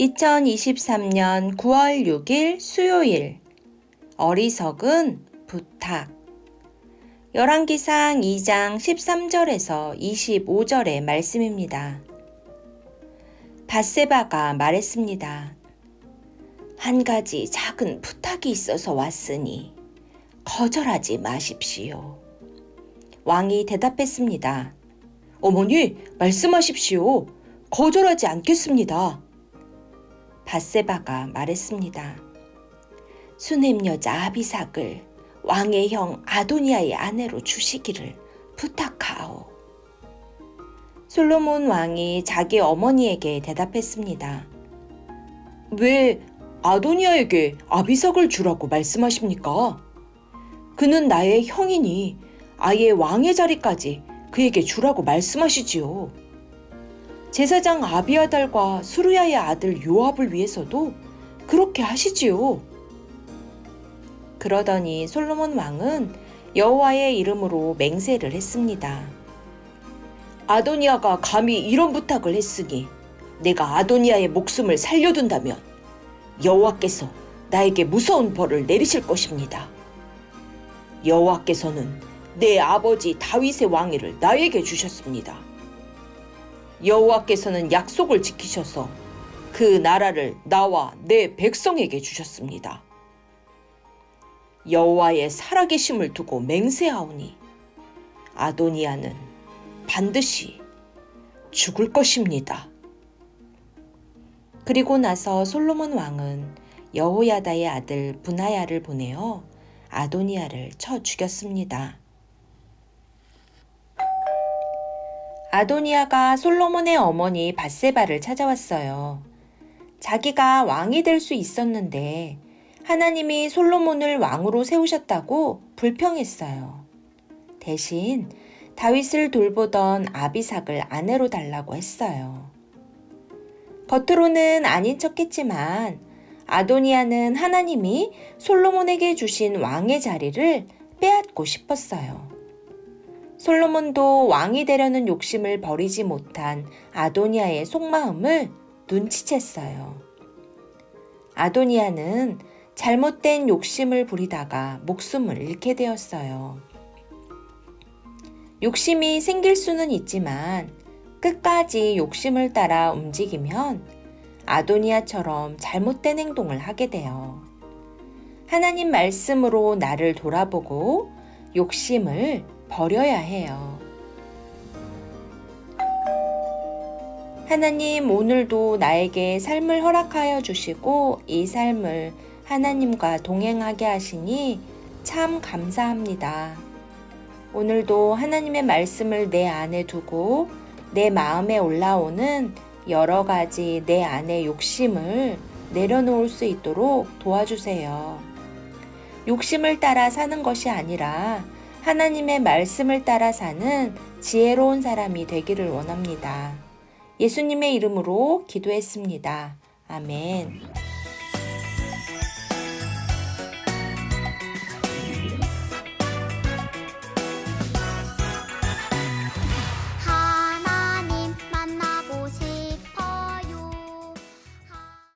2023년 9월 6일 수요일 어리석은 부탁 열왕기상 2장 13절에서 25절의 말씀입니다. 바세바가 말했습니다. 한 가지 작은 부탁이 있어서 왔으니 거절하지 마십시오. 왕이 대답했습니다. 어머니, 말씀하십시오. 거절하지 않겠습니다. 바세바가 말했습니다. 수냄 여자 아비삭을 왕의 형 아도니아의 아내로 주시기를 부탁하오. 솔로몬 왕이 자기 어머니에게 대답했습니다. 왜 아도니아에게 아비삭을 주라고 말씀하십니까? 그는 나의 형이니 아예 왕의 자리까지 그에게 주라고 말씀하시지요. 제사장 아비아달과 수르야의 아들 요압을 위해서도 그렇게 하시지요. 그러더니 솔로몬 왕은 여호와의 이름으로 맹세를 했습니다. 아도니아가 감히 이런 부탁을 했으니 내가 아도니아의 목숨을 살려둔다면 여호와께서 나에게 무서운 벌을 내리실 것입니다. 여호와께서는 내 아버지 다윗의 왕위를 나에게 주셨습니다. 여호와께서는 약속을 지키셔서 그 나라를 나와 내 백성에게 주셨습니다. 여호와의 살아계심을 두고 맹세하오니 아도니아는 반드시 죽을 것입니다. 그리고 나서 솔로몬 왕은 여호야다의 아들 분하야를 보내어 아도니아를 쳐 죽였습니다. 아도니아가 솔로몬의 어머니 바세바를 찾아왔어요. 자기가 왕이 될 수 있었는데 하나님이 솔로몬을 왕으로 세우셨다고 불평했어요. 대신 다윗을 돌보던 아비삭을 아내로 달라고 했어요. 겉으로는 아닌 척했지만 아도니아는 하나님이 솔로몬에게 주신 왕의 자리를 빼앗고 싶었어요. 솔로몬도 왕이 되려는 욕심을 버리지 못한 아도니아의 속마음을 눈치챘어요. 아도니아는 잘못된 욕심을 부리다가 목숨을 잃게 되었어요. 욕심이 생길 수는 있지만 끝까지 욕심을 따라 움직이면 아도니아처럼 잘못된 행동을 하게 돼요. 하나님 말씀으로 나를 돌아보고 욕심을 버려야 해요. 하나님 오늘도 나에게 삶을 허락하여 주시고 이 삶을 하나님과 동행하게 하시니 참 감사합니다. 오늘도 하나님의 말씀을 내 안에 두고 내 마음에 올라오는 여러 가지 내 안의 욕심을 내려놓을 수 있도록 도와주세요. 욕심을 따라 사는 것이 아니라 하나님의 말씀을 따라 사는 지혜로운 사람이 되기를 원합니다. 예수님의 이름으로 기도했습니다. 아멘.